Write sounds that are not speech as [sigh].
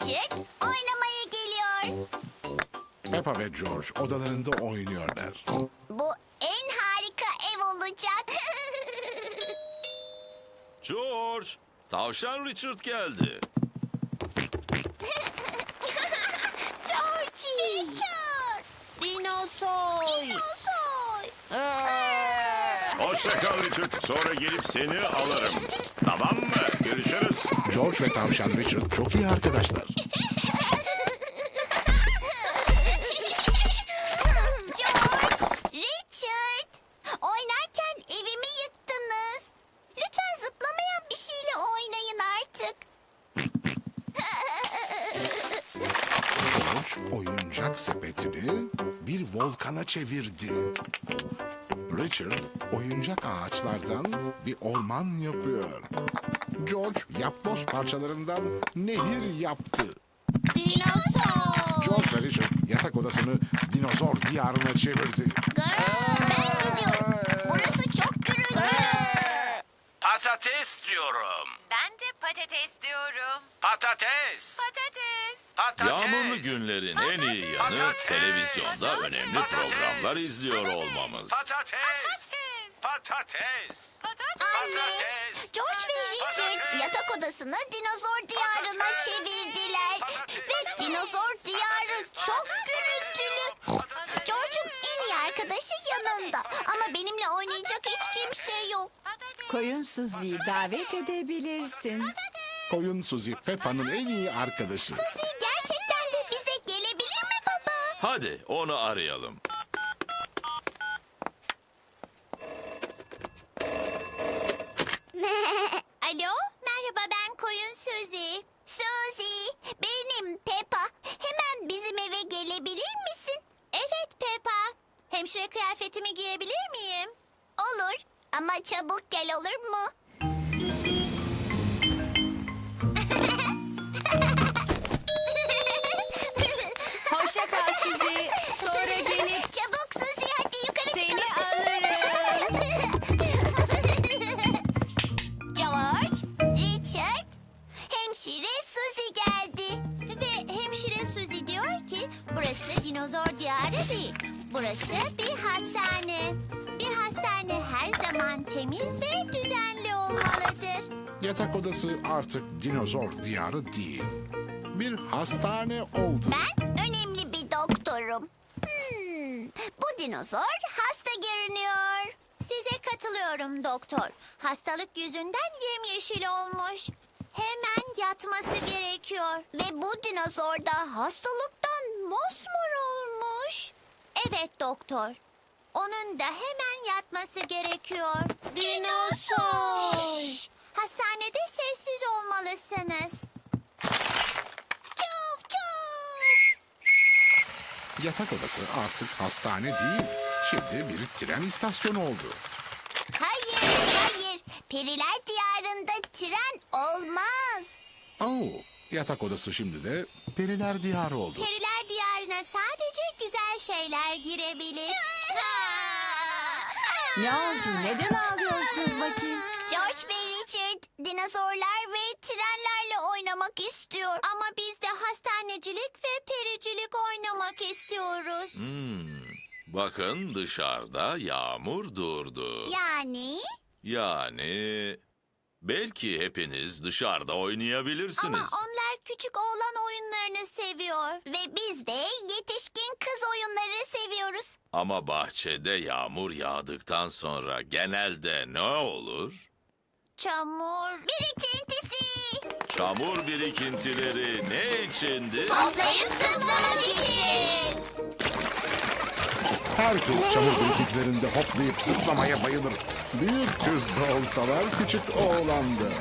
Küçük oynamaya geliyor. Peppa ve George odalarında oynuyorlar. Bu en harika ev olacak. [laughs] George, tavşan Richard geldi. [laughs] Georgie. Richard. Dinosoy. Dinosoy. Aa. Hoşça kal Richard. Sonra gelip seni alırım. Tamam mı? Görüşürüz. George ve tavşan Richard çok iyi arkadaşlar. Oyuncak sepetini bir volkana çevirdi. Richard oyuncak ağaçlardan bir orman yapıyor. George yapboz parçalarından nehir yaptı. Dinozor. George ve Richard yatak odasını dinozor diyarına çevirdi. Ben gidiyorum. Burası çok gürültülü. Patates diyorum. Ben de patates diyorum. Patates. Patates. Patates. Yağmurlu günlerin en iyi yanı Patates. televizyonda Patates. önemli Patates. programlar izliyor Patates. olmamız. Patates. Patates. Patates. Patates. Anne, Patates. George ve Richard Patates. yatak odasını dinozor diyarına Patates. çevirdiler. Patates. Ve dinozor diyarı Patates. çok Patates. gürültülü. Patates. George'un en iyi arkadaşı yanında. Ama benimle Koyun Suzi'yi davet edebilirsin. Koyun Suzy Peppa'nın en iyi arkadaşı. Suzy gerçekten de bize gelebilir mi baba? Hadi onu arayalım. [laughs] Alo, merhaba ben Koyun Suzy. Suzy, benim Peppa. Hemen bizim eve gelebilir misin? Evet Peppa. Hemşire kıyafetimi giyebilir ama çabuk gel olur mu? [laughs] Hoşça kal Suzi. Sonra gelip Çabuk Suzy hadi yukarı seni çıkalım. alırım. [laughs] George, Richard, hemşire Suzy geldi. Ve hemşire Suzy diyor ki burası dinozor diyarı değil. Burası bir hastane. Yatak odası artık dinozor diyarı değil. Bir hastane oldu. Ben önemli bir doktorum. Hmm, bu dinozor hasta görünüyor. Size katılıyorum doktor. Hastalık yüzünden yemyeşil olmuş. Hemen yatması gerekiyor. Ve bu dinozor da hastalıktan mosmor olmuş. Evet doktor. Onun da hemen yatması gerekiyor. Dinozor. Hastanede sessiz olmalısınız. Çuf çuf. Yatak odası artık hastane değil. Şimdi bir tren istasyonu oldu. Hayır, hayır. Periler diyarında tren olmaz. Oo, yatak odası şimdi de periler diyarı oldu. Periler diyarına sadece güzel şeyler girebilir. [laughs] Ne oldu? Neden ağlıyorsunuz bakayım? George ve Richard dinozorlar ve trenlerle oynamak istiyor. Ama biz de hastanecilik ve pericilik oynamak istiyoruz. Bakın dışarıda yağmur durdu. Yani? Yani belki hepiniz dışarıda oynayabilirsiniz. Ama onlar küçük oğlan oyunlarını seviyor. Ve biz de yetişkin kız. Ama bahçede yağmur yağdıktan sonra genelde ne olur? Çamur. Birikintisi. Çamur birikintileri ne içindi? Toplayıp zıplamak için. Herkes çamur birikiklerinde hoplayıp zıplamaya bayılır. Büyük kız da olsalar küçük oğlandı.